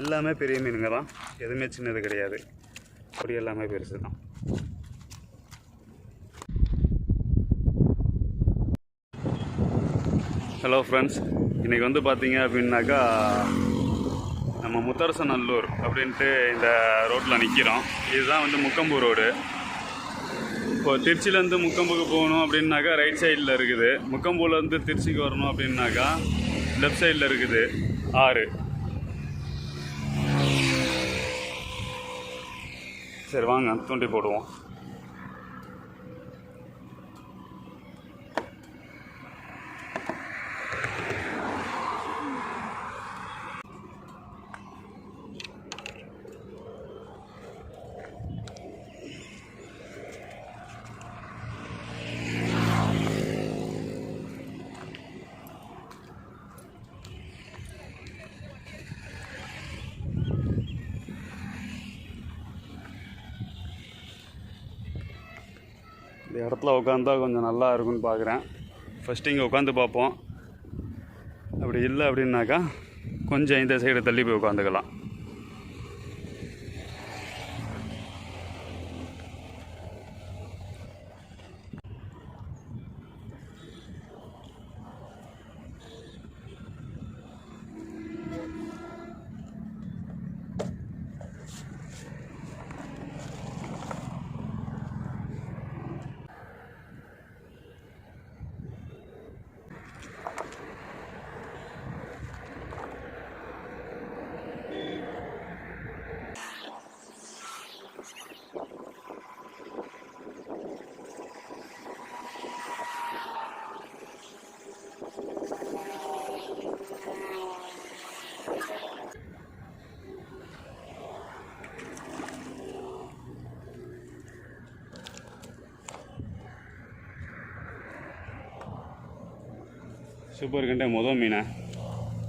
எல்லாமே பெரிய மீனுங்க தான். எதுவுமே சின்னது கிடையாது. அப்படி எல்லாமே பெருசு தான். ஹலோ ஃப்ரெண்ட்ஸ் இன்றைக்கி வந்து பார்த்தீங்க அப்படின்னாக்கா நம்ம முத்தரசநல்லூர் அப்படின்ட்டு இந்த ரோட்டில் நிற்கிறோம் இதுதான் வந்து முக்கம்பு ரோடு. இப்போ திருச்சியிலேருந்து முக்கம்புக்கு போகணும் அப்படின்னாக்கா ரைட் சைடில் இருக்குது. முக்கம்பூலேருந்து திருச்சிக்கு வரணும் அப்படின்னாக்கா லெஃப்ட் சைடில் இருக்குது. ஆறு. சரி வாங்க தூண்டி போடுவோம். இந்த இடத்துல உட்காந்தா கொஞ்சம் நல்லா இருக்கும்னு பார்க்குறேன். ஃபஸ்ட்டு இங்கே உட்காந்து பார்ப்போம். அப்படி இல்லை அப்படின்னாக்கா கொஞ்சம் இந்த சைடு தள்ளி போய் உட்காந்துக்கலாம். சூப்பர் கண்டே முத மீன்.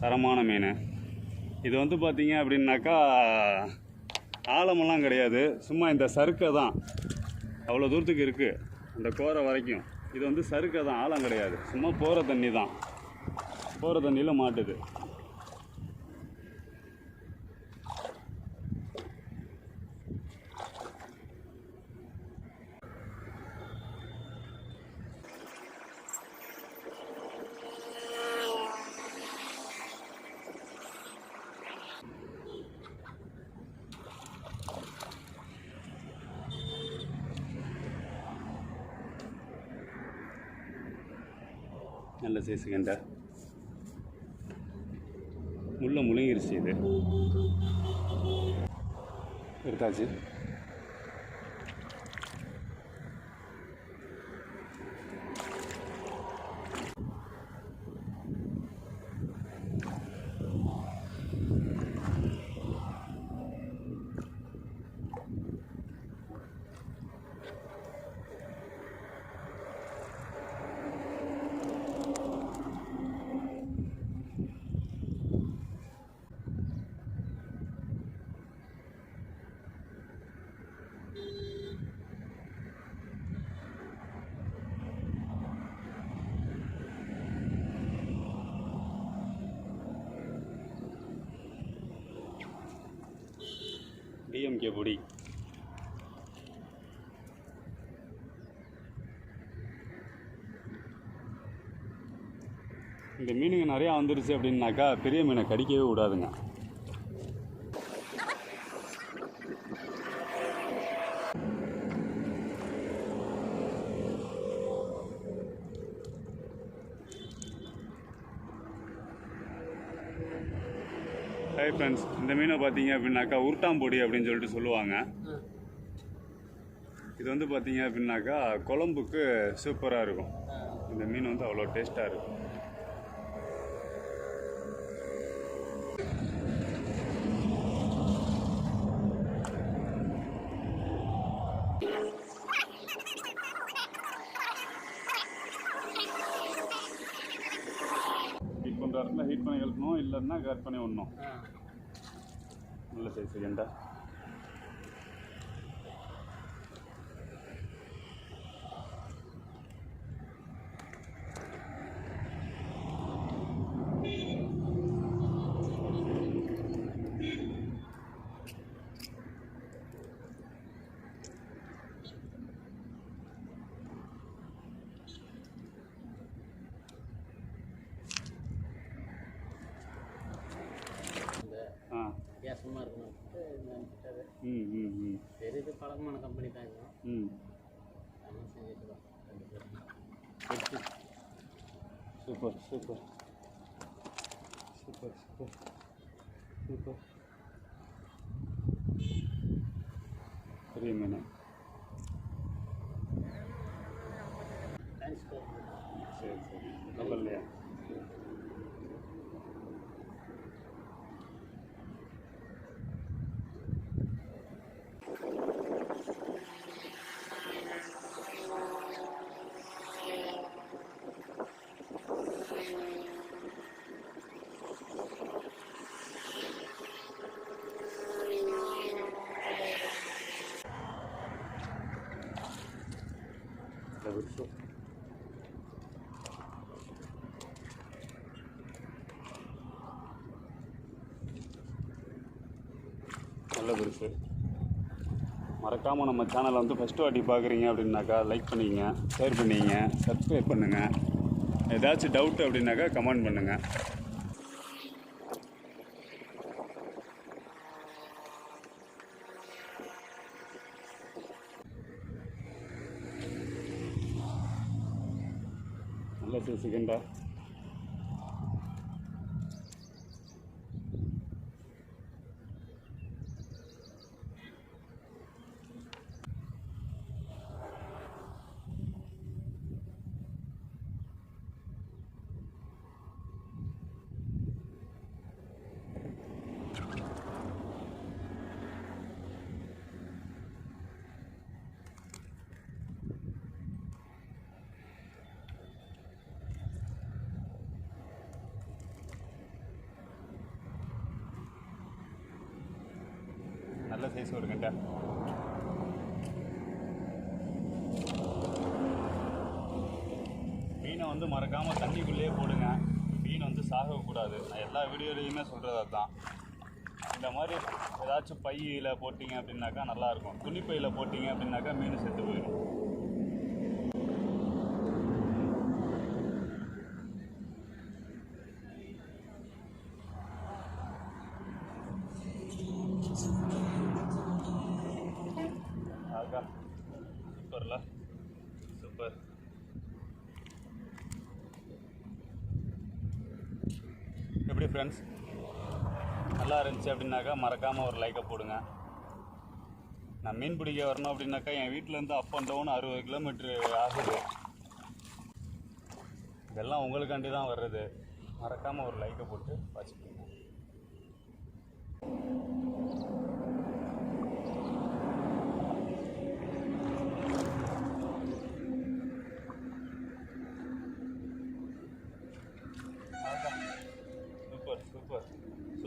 தரமான மீன். இது வந்து பார்த்தீங்க அப்படின்னாக்கா ஆழமெல்லாம் கிடையாது. சும்மா இந்த சறுக்கை தான். அவ்வளோ தூரத்துக்கு இருக்குது அந்த கோரை வரைக்கும். இது வந்து சறுக்கை தான். ஆழம் கிடையாது. சும்மா போகிற தண்ணி தான். போகிற தண்ணியில் மாட்டுது. நல்ல சைஸ் கண்டை முள்ள முழுங்கிருச்சு இது. எடுத்தாச்சு. டிஎம்கே பொடி. இந்த மீனுங்க நிறையா வந்துருச்சு அப்படின்னாக்கா பெரிய மீனை கடிக்கவே விடாதுங்க ஹாய் ஃப்ரெண்ட்ஸ் இந்த மீனை பார்த்தீங்க அப்படின்னாக்கா உருட்டாம்பொடி அப்படின்னு சொல்லிட்டு சொல்லுவாங்க. இது வந்து பார்த்தீங்க அப்படின்னாக்கா குழம்புக்கு சூப்பராக இருக்கும். இந்த மீன் வந்து அவ்வளோ டேஸ்ட்டாக இருக்கும். ஹீட் பண்ணுற இடத்துல ஹீட் பண்ணி எழுப்பணும் இல்லைன்னா கட் பண்ணி விடணும். நல்ல சைஸ் கெண்டா சரி இது பழக்கமான கம்பெனி தான் இது ம் அதெல்லாம் செஞ்சுட்டு தான் ரெண்டு பேரும் super super super super super பெரிய மீன் தேங்க்ஸ் சரி சரி நல்ல இல்லையா நல்ல பெருசு மறக்காமல் நம்ம சேனலை வந்து ஃபஸ்ட்டு வாட்டி பார்க்குறீங்க அப்படின்னாக்கா லைக் பண்ணிக்கங்க ஷேர் பண்ணிக்கங்க சப்ஸ்கிரைப் பண்ணுங்கள் ஏதாச்சும் டவுட் அப்படின்னாக்கா கமெண்ட் பண்ணுங்கள் நல்ல டூ செகண்டா சைஸ் ஒரு கண்டா மீனை வந்து மறக்காமல் தண்ணிக்குள்ளேயே போடுங்க. மீன் வந்து சாகக்கூடாது. நான் எல்லா வீடியோலையுமே சொல்கிறது அதுதான். இந்த மாதிரி ஏதாச்சும் பையில் போட்டிங்க அப்படின்னாக்கா நல்லாயிருக்கும் துணிப்பையில் போட்டிங்க அப்படின்னாக்கா மீன் செத்து போயிடும் ஆகா சூப்பர்ல சூப்பர் எப்படி ஃப்ரெண்ட்ஸ் நல்லா இருந்துச்சு அப்படின்னாக்கா மறக்காமல் ஒரு லைக்கை போடுங்க. நான் மீன் பிடிக்க வரணும் அப்படின்னாக்கா என் வீட்டிலேருந்து அப் அண்ட் டவுன் அறுபது கிலோமீட்ரு ஆகுது. இதெல்லாம் உங்களுக்காண்டி தான் வர்றது. மறக்காமல் ஒரு லைக்கை போட்டு வச்சுக்கோங்க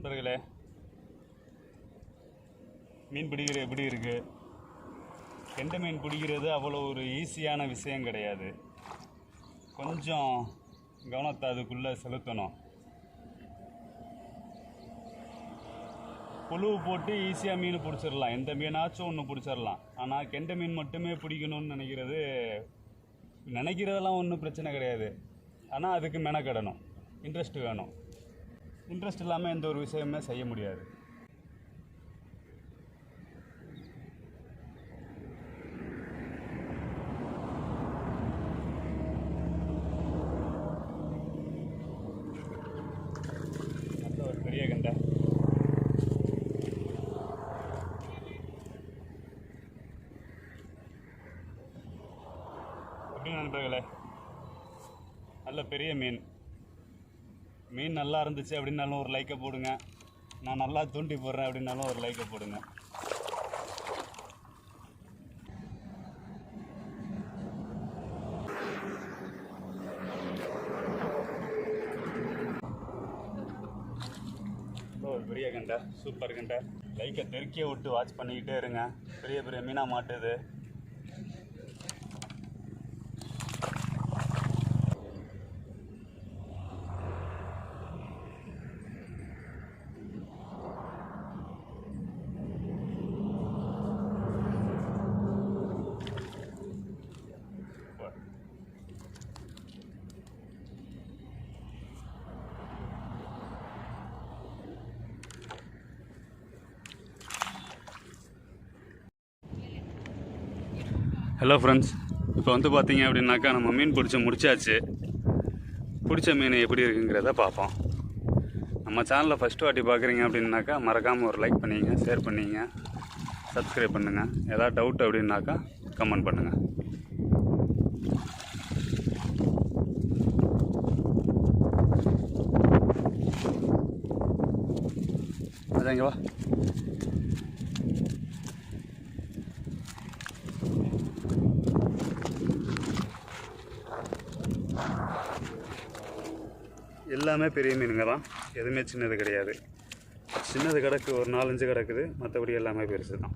நண்பர்களே மீன் பிடிக்கிறது எப்படி இருக்குது கெண்டை மீன் பிடிக்கிறது அவ்வளோ ஒரு ஈஸியான விஷயம் கிடையாது. கொஞ்சம் கவனத்தை அதுக்குள்ளே செலுத்தணும். புழு போட்டு ஈஸியாக மீன் பிடிச்சிடலாம். எந்த மீனாச்சும் ஒன்று பிடிச்சிடலாம். ஆனால் கெண்டை மீன் மட்டுமே பிடிக்கணும்னு நினைக்கிறது நினைக்கிறதெல்லாம் ஒன்றும் பிரச்சனை கிடையாது. ஆனால் அதுக்கு மெனக்கடணும். இன்ட்ரெஸ்ட் வேணும். இன்ட்ரெஸ்ட் இல்லாமல் எந்த ஒரு விஷயமே செய்ய முடியாது. நல்ல ஒரு பெரிய கண்டை. எப்படி நண்பர்களே? நல்ல பெரிய மீன். மீன் நல்லா இருந்துச்சு அப்படின்னாலும் ஒரு லைக்கை போடுங்க. நான் நல்லா தூண்டி போடுறேன் அப்படின்னாலும் ஒரு லைக்கை போடுங்க. ஒரு பெரிய கண்டை சூப்பர் கண்டை. லைக்கை தெருக்கிய விட்டு வாட்ச் பண்ணிக்கிட்டே இருங்க. பெரிய பெரிய மீனாக மாட்டுது. ஹலோ ஃப்ரெண்ட்ஸ் இப்போ வந்து பார்த்தீங்க அப்படின்னாக்கா நம்ம மீன் பிடிச்ச முடிச்சாச்சு. பிடிச்ச மீன் எப்படி இருக்குங்கிறத பார்ப்போம். நம்ம சேனலில் ஃபஸ்ட்டு வாட்டி பார்க்குறீங்க அப்படின்னாக்கா மறக்காமல் ஒரு லைக் பண்ணிங்க ஷேர் பண்ணிங்க சப்ஸ்கிரைப் பண்ணுங்கள் ஏதாவது டவுட் அப்படின்னாக்கா கமெண்ட் பண்ணுங்கள் அதான் வா? எல்லாமே பெரிய மீனுங்க தான். எதுவுமே சின்னது கிடையாது. சின்னது கிடக்கு ஒரு நாலஞ்சு கிடக்குது. மற்றபடி எல்லாமே பெருசு தான்